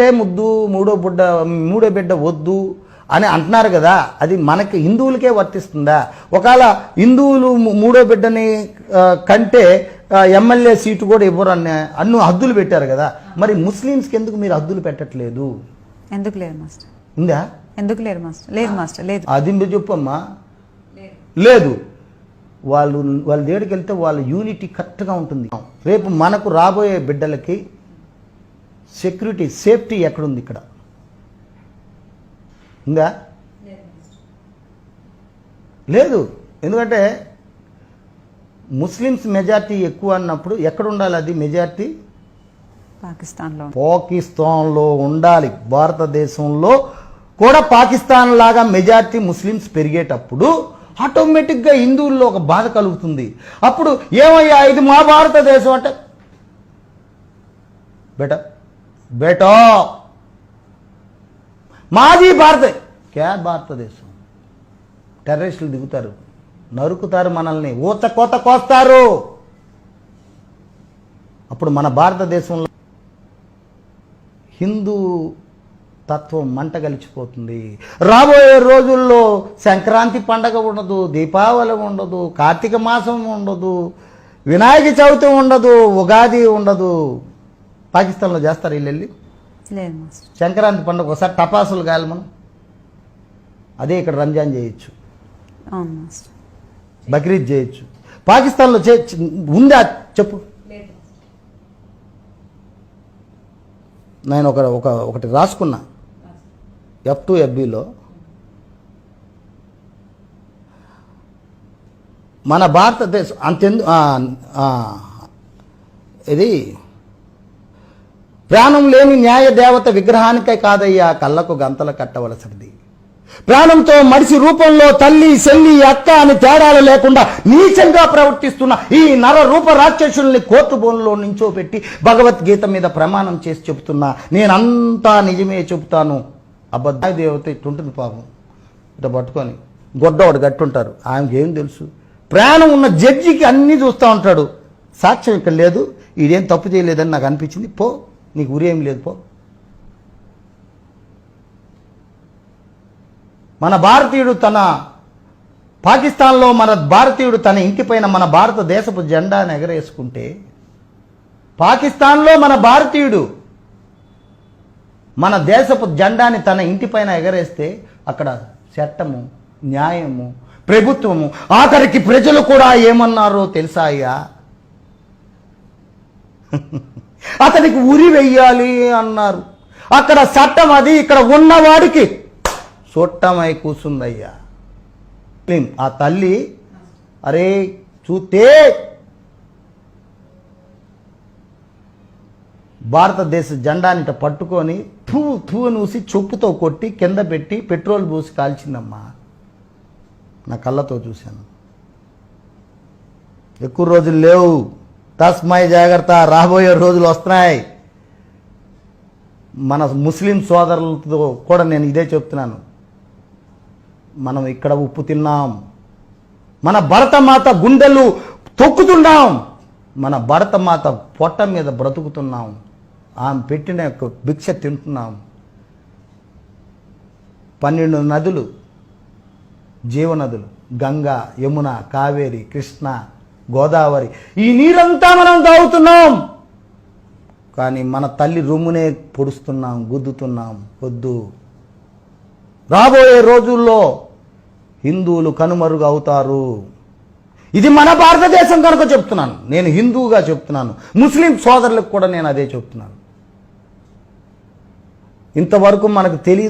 లే ముద్దు మూడో బుడ్డ మూడో బిడ్డ వద్దు అని అంటున్నారు కదా అది మనకి హిందువులకే వర్తిస్తుందా? ఒకవేళ హిందువులు మూడో బిడ్డని కంటే ఎమ్మెల్యే సీటు కూడా ఇవ్వరు అన్న అన్ను హద్దులు పెట్టారు కదా మరి ముస్లిమ్స్కి ఎందుకు మీరు హద్దులు పెట్టట్లేదు? ఎందుకు లేదు మాస్టర్? ఉందా? ఎందుకు లేరు మాస్టర్? లేదు మాస్టర్ లేదు. అది మీరు చెప్పమ్మా? లేదు. వాళ్ళు వాళ్ళ దగ్గరికి వెళ్తే వాళ్ళ యూనిటీ కరెక్ట్గా ఉంటుంది. రేపు మనకు రాబోయే బిడ్డలకి సెక్యూరిటీ సేఫ్టీ ఎక్కడుంది ఇక్కడ? ఉందా? లేదు. ఎందుకంటే ముస్లిమ్స్ మెజార్టీ ఎక్కువ అన్నప్పుడు ఎక్కడ ఉండాలి అది మెజార్టీ? పాకిస్తాన్లో పాకిస్తాన్లో ఉండాలి. భారతదేశంలో కూడా పాకిస్తాన్ లాగా మెజారిటీ ముస్లిమ్స్ పెరిగేటప్పుడు ఆటోమేటిక్గా హిందువుల్లో ఒక బాధ కలుగుతుంది. అప్పుడు ఏమయ్యా ఇది మా భారతదేశం అంటే? బేటా బేటా! మాజీ భారత క్యా భారతదేశం టెర్రరిస్టులు దిగుతారు. నరుకుతారు మనల్ని. ఊత కోత కోస్తారు. అప్పుడు మన భారతదేశంలో హిందూ తత్వం మంట కలిసిపోతుంది రాబోయే రోజుల్లో సంక్రాంతి పండగ ఉండదు దీపావళి ఉండదు కార్తీక మాసం ఉండదు వినాయక చవితి ఉండదు ఉగాది ఉండదు. పాకిస్తాన్లో చేస్తారు వీళ్ళు వెళ్ళి సంక్రాంతి పండుగ ఒకసారి టపాసులు గాలి మనం. అదే ఇక్కడ రంజాన్ చేయొచ్చు. బక్రీద్ చేయొచ్చు. పాకిస్తాన్లో చే ఉందా? చెప్పు. నేను ఒక ఒక ఒకటి రాసుకున్నా. ఎఫ్ టు ఎఫ్బిలో మన భారతదేశం అంతెందు ఇది ప్రాణం లేని న్యాయ దేవత విగ్రహానికే కాదయ్యా కళ్ళకు గంతలు కట్టవలసినది. ప్రాణంతో మనిషి రూపంలో తల్లి చెల్లి అక్క అని తేడాలు లేకుండా నీచంగా ప్రవర్తిస్తున్న ఈ నర రూప రాక్షసుల్ని కోర్టు బోన్లో నించోపెట్టి భగవద్గీత మీద ప్రమాణం చేసి చెబుతున్నా నేనంతా నిజమే చెబుతాను. అబద్ధాయ దేవత ఇట్టుంటుంది పాపం. ఇట పట్టుకొని గొడ్డవాడు గట్టుంటారు ఆయనకేం ఏం తెలుసు? ప్రాణం ఉన్న జడ్జికి అన్నీ చూస్తూ ఉంటాడు. సాక్ష్యం ఇక్కడ లేదు. ఈడేం తప్పు చేయలేదని నాకు అనిపించింది. పో. నీకు ఉరి ఏం లేదు పో. మన భారతీయుడు తన పాకిస్తాన్లో మన భారతీయుడు తన ఇంటిపైన మన భారతదేశపు జెండాను ఎగరేసుకుంటే పాకిస్తాన్లో మన భారతీయుడు మన దేశపు జెండాని తన ఇంటిపైన ఎగరేస్తే అక్కడ చట్టము న్యాయము ప్రభుత్వము ఆఖరికి ప్రజలు కూడా ఏమన్నారో తెలుసా అయ్యా అతనికి ఉరి వెయ్యాలి అన్నారు. అక్కడ చట్టం అది ఇక్కడ ఉన్నవాడికి చుట్టమై కూర్చుందయ్యా. ఆ తల్లి అరే చూస్తే భారతదేశ జెండాని పట్టుకొని తూ తూ నూసి చొప్పుతో కొట్టి కింద పెట్టి పెట్రోల్ పోసి కాల్చిందమ్మా. నా కళ్ళతో చూశాను. ఎక్కువ రోజులు లేవు. తస్మై జాగ్రత్త రాబోయే రోజులు వస్తున్నాయి. మన ముస్లిం సోదరులతో కూడా నేను ఇదే చెప్తున్నాను. మనం ఇక్కడ ఉప్పు తిన్నాం. మన భరతమాత గుండెలు తొక్కుతున్నాం. మన భరతమాత పొట్ట మీద బ్రతుకుతున్నాం. ఆమె పెట్టిన యొక్క భిక్ష తింటున్నాం. పన్నెండు నదులు జీవనదులు గంగా యమున కావేరి కృష్ణ గోదావరి. ఈ నీరంతా మనం తాగుతున్నాం. కానీ మన తల్లి రొమ్మునే పొడుస్తున్నాం గుద్దుతున్నాం. వద్దు. రాబోయే రోజుల్లో హిందువులు కనుమరుగు అవుతారు. ఇది మన భారతదేశం కనుక చెప్తున్నాను. నేను హిందువుగా చెప్తున్నాను. ముస్లిం సోదరులకు కూడా నేను అదే చెప్తున్నాను. ఇంతవరకు మనకు తెలియదు